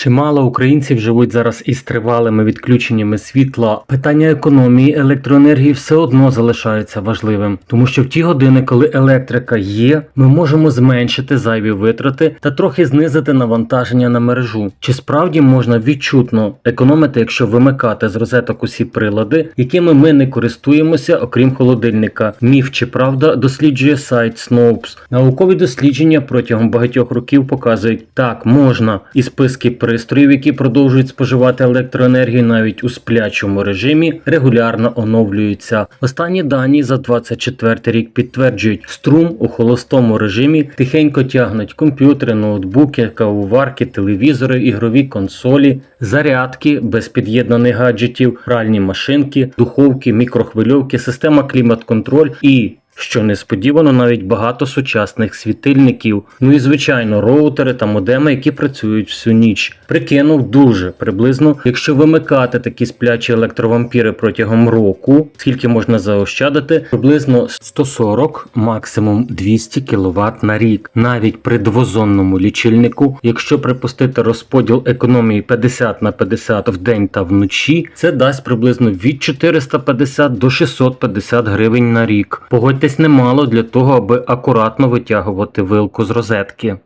Чимало українців живуть зараз із тривалими відключеннями світла. Питання економії електроенергії все одно залишається важливим, тому що в ті години, коли електрика є, ми можемо зменшити зайві витрати та трохи знизити навантаження на мережу. Чи справді можна відчутно економити, якщо вимикати з розеток усі прилади, якими ми не користуємося, окрім холодильника? Міф чи правда досліджує сайт Snopes. Наукові дослідження протягом багатьох років показують, так можна, і списки пристроїв, які продовжують споживати електроенергію навіть у сплячому режимі, регулярно оновлюються. Останні дані за 24 рік підтверджують, струм у холостому режимі тихенько тягнуть комп'ютери, ноутбуки, кавоварки, телевізори, ігрові консолі, зарядки без під'єднаних гаджетів, пральні машинки, духовки, мікрохвильовки, система клімат-контроль і що несподівано навіть багато сучасних світильників. Ну і звичайно, роутери та модеми, які працюють всю ніч. Прикинув дуже приблизно, якщо вимикати такі сплячі електровампіри протягом року, скільки можна заощадити, приблизно 140, максимум 200 кВт на рік. Навіть при двозонному лічильнику, якщо припустити розподіл економії 50 на 50 в день та вночі, це дасть приблизно від 450 до 650 гривень на рік. Погодьтесь немало для того, аби акуратно витягувати вилку з розетки.